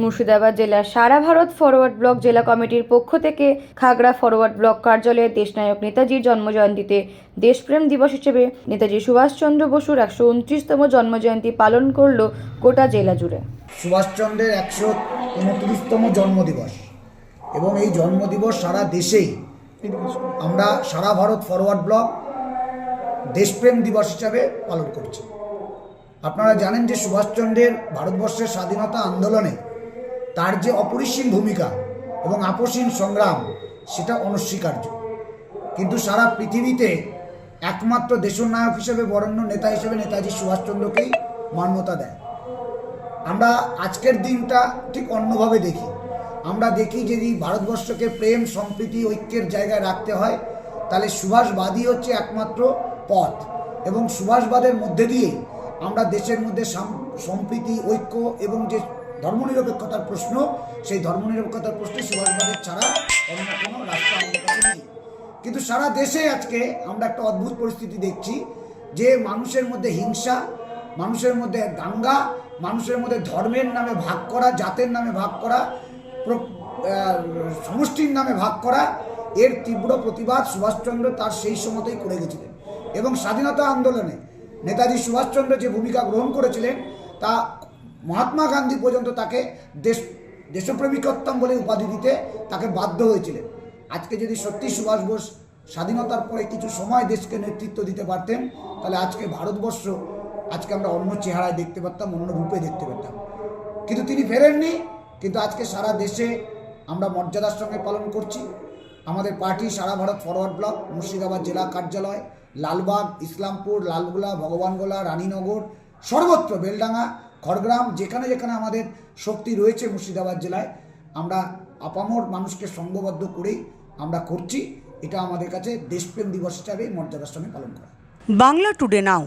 মুর্শিদাবাদ জেলার সারা Bharat forward block জেলা কমিটির পক্ষ থেকে খাগড়া ফরওয়ার্ড ব্লক কার্যালয়ে দেশনায়ক নেতাজির জন্মজয়ন্তীতে দেশপ্রেম দিবস হিসেবে নেতাজি সুভাষচন্দ্র বসুর একশো উনত্রিশতম জন্মজয়ন্তী পালন করল গোটা জেলা জুড়ে। সুভাষচন্দ্রের একশো উনত্রিশতম জন্মদিবস। এবং এই জন্মদিবস সারা দেশেই আমরা সারা ভারত ফরওয়ার্ড ব্লক দেশপ্রেম দিবস হিসাবে পালন করছি। আপনারা জানেন যে সুভাষচন্দ্রের ভারতবর্ষের স্বাধীনতা আন্দোলনে তার যে অপরিসীম ভূমিকা এবং আপসীম সংগ্রাম, সেটা অনস্বীকার্য। কিন্তু সারা পৃথিবীতে একমাত্র দেশনায়ক হিসেবে বরেণ্য নেতা হিসেবে নেতাজি সুভাষচন্দ্রকেই মান্যতা দেয়। আমরা আজকের দিনটা ঠিক অন্যভাবে দেখি। আমরা দেখি যদি ভারতবর্ষকে প্রেম, সম্প্রীতি, ঐক্যের জায়গায় রাখতে হয়, তাহলে সুভাষবাদী হচ্ছে একমাত্র পথ। এবং সুভাষবাদের মধ্যে দিয়েই আমরা দেশের মধ্যে সাম- সম্প্রীতি, ঐক্য এবং যে ধর্মনিরপেক্ষতার প্রশ্ন, সেই ধর্মনিরপেক্ষতার প্রশ্নে সুভাষবাদের ছাড়া অন্য কোনো রাস্তা আমাদের কাছে নেই। কিন্তু সারা দেশে আজকে আমরা একটা অদ্ভুত পরিস্থিতি দেখছি, যে মানুষের মধ্যে হিংসা, মানুষের মধ্যে দাঙ্গা, মানুষের মধ্যে ধর্মের নামে ভাগ করা, জাতের নামে ভাগ করা সমষ্টির নামে ভাগ করা, এর তীব্র প্রতিবাদ সুভাষচন্দ্র তার সেই সময়তেই করে গেছিলেন। এবং স্বাধীনতা আন্দোলনে নেতাজি সুভাষচন্দ্র যে ভূমিকা গ্রহণ করেছিলেন, তা মহাত্মা গান্ধী পর্যন্ত তাকে দেশ দেশপ্রেমিকোত্তম বলে উপাধি দিতে তাকে বাধ্য হয়েছিলেন। আজকে যদি সত্যি সুভাষ বোস স্বাধীনতার পরে কিছু সময় দেশকে নেতৃত্ব দিতে পারতেন, তাহলে আজকে ভারতবর্ষ, আজকে আমরা অন্য চেহারায় দেখতে পারতাম, অন্য রূপে দেখতে পেতাম কিন্তু তিনি ফেরেননি, কিন্তু আজকে সারা দেশে আমরা মর্যাদার সঙ্গে পালন করছি। আমাদের পার্টি সারা ভারত ফরওয়ার্ড ব্লক, মুর্শিদাবাদ জেলা কার্যালয়, লালবাগ, ইসলামপুর, লালগোলা, ভগবানগোলা, রানীনগর, সর্বত্র, বেলডাঙ্গা খড়গ্রাম, যেখানে যেখানে আমাদের শক্তি রয়েছে মুর্শিদাবাদ জেলায়, আমরা আপামর মানুষকে সঙ্গবদ্ধ করেই আমরা করছি। এটা আমাদের কাছে দেশপ্রেম দিবস হিসাবে মর্যাদার সঙ্গে পালন করা। Bangla today now.